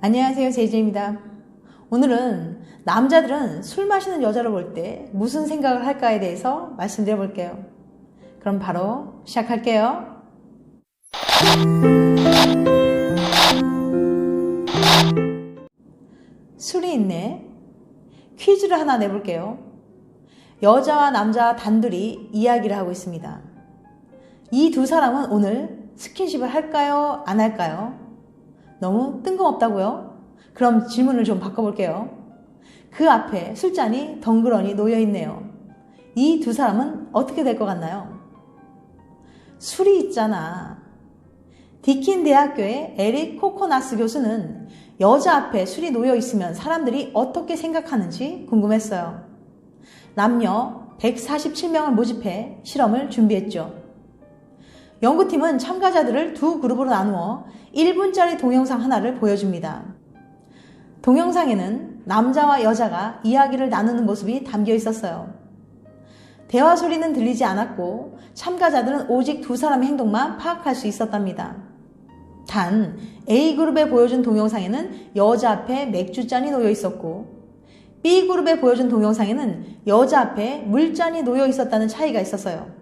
안녕하세요. 제이제입니다. 오늘은 남자들은 술 마시는 여자를 볼 때 무슨 생각을 할까에 대해서 말씀드려 볼게요. 그럼 바로 시작할게요. 술이 있네. 퀴즈를 하나 내볼게요. 여자와 남자 단둘이 이야기를 하고 있습니다. 이 두 사람은 오늘 스킨십을 할까요? 안 할까요? 너무 뜬금없다고요? 그럼 질문을 좀 바꿔볼게요. 그 앞에 술잔이 덩그러니 놓여 있네요. 이 두 사람은 어떻게 될 것 같나요? 술이 있잖아. 디킨 대학교의 에릭 코코나스 교수는 여자 앞에 술이 놓여 있으면 사람들이 어떻게 생각하는지 궁금했어요. 남녀 147명을 모집해 실험을 준비했죠. 연구팀은 참가자들을 두 그룹으로 나누어 1분짜리 동영상 하나를 보여줍니다. 동영상에는 남자와 여자가 이야기를 나누는 모습이 담겨 있었어요. 대화 소리는 들리지 않았고 참가자들은 오직 두 사람의 행동만 파악할 수 있었답니다. 단 A그룹에 보여준 동영상에는 여자 앞에 맥주잔이 놓여 있었고 B그룹에 보여준 동영상에는 여자 앞에 물잔이 놓여 있었다는 차이가 있었어요.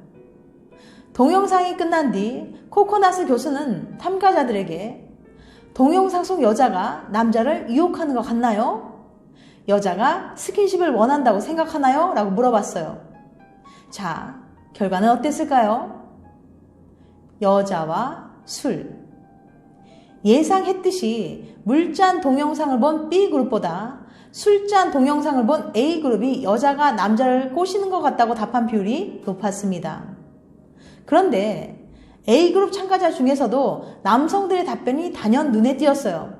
동영상이 끝난 뒤 코코나스 교수는 참가자들에게 동영상 속 여자가 남자를 유혹하는 것 같나요? 여자가 스킨십을 원한다고 생각하나요? 라고 물어봤어요. 자, 결과는 어땠을까요? 여자와 술. 예상했듯이 물잔 동영상을 본 B그룹보다 술잔 동영상을 본 A그룹이 여자가 남자를 꼬시는 것 같다고 답한 비율이 높았습니다. 그런데 A그룹 참가자 중에서도 남성들의 답변이 단연 눈에 띄었어요.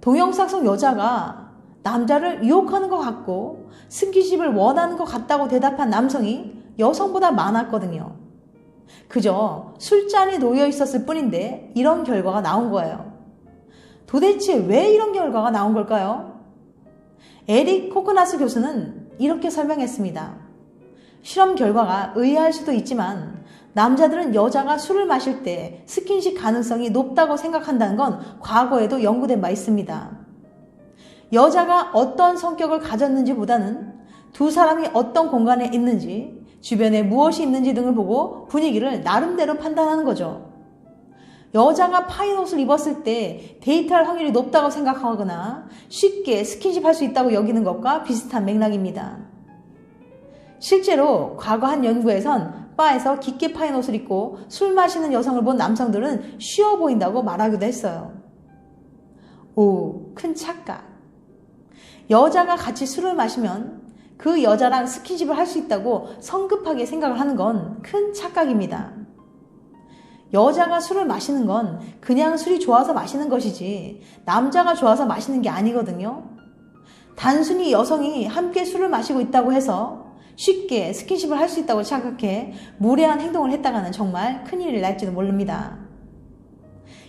동영상 속 여자가 남자를 유혹하는 것 같고 스킨십을 원하는 것 같다고 대답한 남성이 여성보다 많았거든요. 그저 술잔이 놓여 있었을 뿐인데 이런 결과가 나온 거예요. 도대체 왜 이런 결과가 나온 걸까요? 에릭 코코나스 교수는 이렇게 설명했습니다. 실험 결과가 의아할 수도 있지만 남자들은 여자가 술을 마실 때 스킨십 가능성이 높다고 생각한다는 건 과거에도 연구된 바 있습니다. 여자가 어떤 성격을 가졌는지 보다는 두 사람이 어떤 공간에 있는지, 주변에 무엇이 있는지 등을 보고 분위기를 나름대로 판단하는 거죠. 여자가 파인 옷을 입었을 때 데이트할 확률이 높다고 생각하거나 쉽게 스킨십 할 수 있다고 여기는 것과 비슷한 맥락입니다. 실제로 과거 한 연구에선 바에서 깊게 파인 옷을 입고 술 마시는 여성을 본 남성들은 쉬워 보인다고 말하기도 했어요. 오, 큰 착각. 여자가 같이 술을 마시면 그 여자랑 스킨십을 할 수 있다고 성급하게 생각을 하는 건 큰 착각입니다. 여자가 술을 마시는 건 그냥 술이 좋아서 마시는 것이지 남자가 좋아서 마시는 게 아니거든요. 단순히 여성이 함께 술을 마시고 있다고 해서 쉽게 스킨십을 할 수 있다고 생각해 무례한 행동을 했다가는 정말 큰일이 날지도 모릅니다.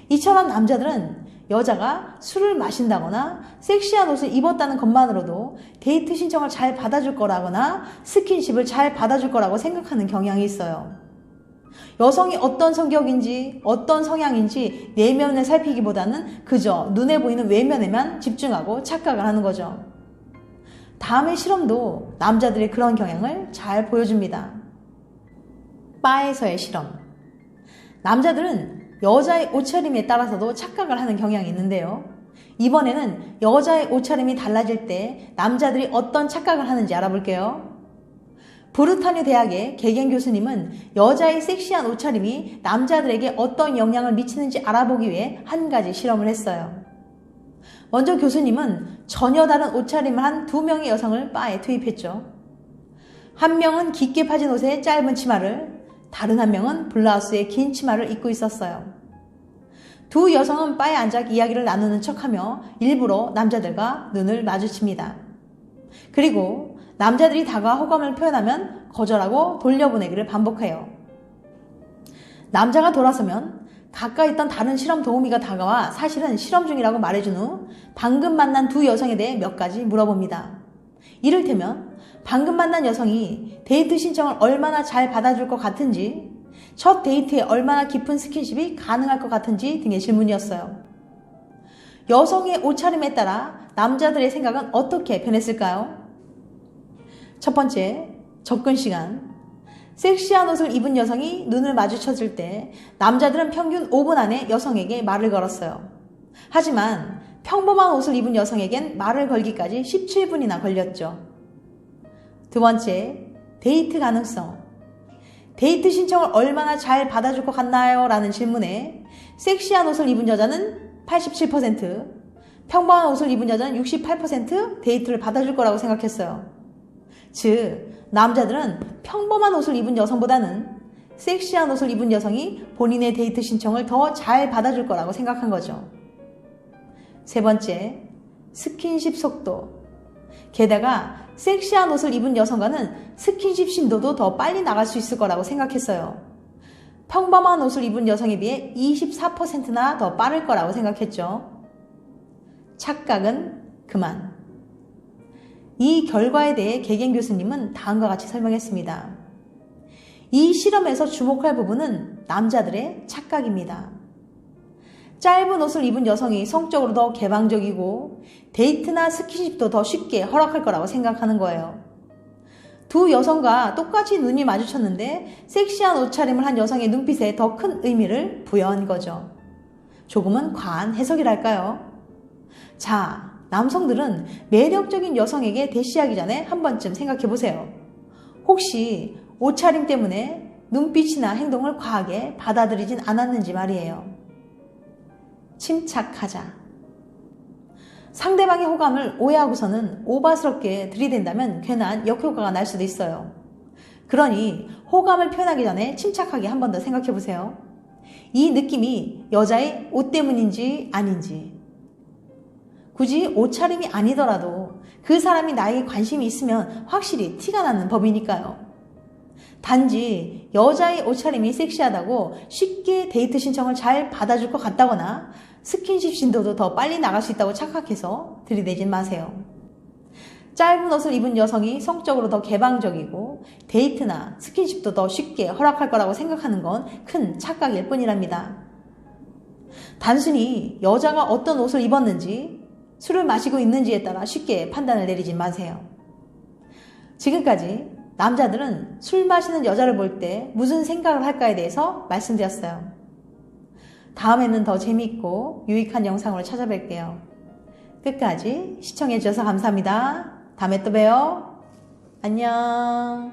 이처럼 남자들은 여자가 술을 마신다거나 섹시한 옷을 입었다는 것만으로도 데이트 신청을 잘 받아줄 거라거나 스킨십을 잘 받아줄 거라고 생각하는 경향이 있어요. 여성이 어떤 성격인지 어떤 성향인지 내면을 살피기보다는 그저 눈에 보이는 외면에만 집중하고 착각을 하는 거죠. 다음의 실험도 남자들의 그런 경향을 잘 보여줍니다. 바에서의 실험. 남자들은 여자의 옷차림에 따라서도 착각을 하는 경향이 있는데요. 이번에는 여자의 옷차림이 달라질 때 남자들이 어떤 착각을 하는지 알아볼게요. 브루타뉴 대학의 개겐 교수님은 여자의 섹시한 옷차림이 남자들에게 어떤 영향을 미치는지 알아보기 위해 한 가지 실험을 했어요. 먼저 교수님은 전혀 다른 옷차림을 한 두 명의 여성을 바에 투입했죠. 한 명은 깊게 파진 옷에 짧은 치마를, 다른 한 명은 블라우스에 긴 치마를 입고 있었어요. 두 여성은 바에 앉아 이야기를 나누는 척하며 일부러 남자들과 눈을 마주칩니다. 그리고 남자들이 다가와 호감을 표현하면 거절하고 돌려보내기를 반복해요. 남자가 돌아서면 가까이 있던 다른 실험 도우미가 다가와 사실은 실험 중이라고 말해준 후 방금 만난 두 여성에 대해 몇 가지 물어봅니다. 이를테면 방금 만난 여성이 데이트 신청을 얼마나 잘 받아줄 것 같은지, 첫 데이트에 얼마나 깊은 스킨십이 가능할 것 같은지 등의 질문이었어요. 여성의 옷차림에 따라 남자들의 생각은 어떻게 변했을까요? 첫 번째, 접근 시간. 섹시한 옷을 입은 여성이 눈을 마주쳤을 때 남자들은 평균 5분 안에 여성에게 말을 걸었어요. 하지만 평범한 옷을 입은 여성에겐 말을 걸기까지 17분이나 걸렸죠. 두 번째, 데이트 가능성. 데이트 신청을 얼마나 잘 받아줄 것 같나요? 라는 질문에 섹시한 옷을 입은 여자는 87%, 평범한 옷을 입은 여자는 68% 데이트를 받아줄 거라고 생각했어요. 즉, 남자들은 평범한 옷을 입은 여성보다는 섹시한 옷을 입은 여성이 본인의 데이트 신청을 더 잘 받아줄 거라고 생각한 거죠. 세 번째, 스킨십 속도. 게다가 섹시한 옷을 입은 여성과는 스킨십 신도도 더 빨리 나갈 수 있을 거라고 생각했어요. 평범한 옷을 입은 여성에 비해 24%나 더 빠를 거라고 생각했죠. 착각은 그만. 이 결과에 대해 개겐 교수님은 다음과 같이 설명했습니다. 이 실험에서 주목할 부분은 남자들의 착각입니다. 짧은 옷을 입은 여성이 성적으로 더 개방적이고 데이트나 스킨십도 더 쉽게 허락할 거라고 생각하는 거예요. 두 여성과 똑같이 눈이 마주쳤는데 섹시한 옷차림을 한 여성의 눈빛에 더 큰 의미를 부여한 거죠. 조금은 과한 해석이랄까요? 자, 남성들은 매력적인 여성에게 대시하기 전에 한 번쯤 생각해 보세요. 혹시 옷차림 때문에 눈빛이나 행동을 과하게 받아들이진 않았는지 말이에요. 침착하자. 상대방의 호감을 오해하고서는 오바스럽게 들이댄다면 괜한 역효과가 날 수도 있어요. 그러니 호감을 표현하기 전에 침착하게 한 번 더 생각해 보세요. 이 느낌이 여자의 옷 때문인지 아닌지. 굳이 옷차림이 아니더라도 그 사람이 나에게 관심이 있으면 확실히 티가 나는 법이니까요. 단지 여자의 옷차림이 섹시하다고 쉽게 데이트 신청을 잘 받아줄 것 같다거나 스킨십 신도도 더 빨리 나갈 수 있다고 착각해서 들이대진 마세요. 짧은 옷을 입은 여성이 성적으로 더 개방적이고 데이트나 스킨십도 더 쉽게 허락할 거라고 생각하는 건 큰 착각일 뿐이랍니다. 단순히 여자가 어떤 옷을 입었는지 술을 마시고 있는지에 따라 쉽게 판단을 내리지 마세요. 지금까지 남자들은 술 마시는 여자를 볼 때 무슨 생각을 할까에 대해서 말씀드렸어요. 다음에는 더 재미있고 유익한 영상으로 찾아뵐게요. 끝까지 시청해주셔서 감사합니다. 다음에 또 봬요. 안녕.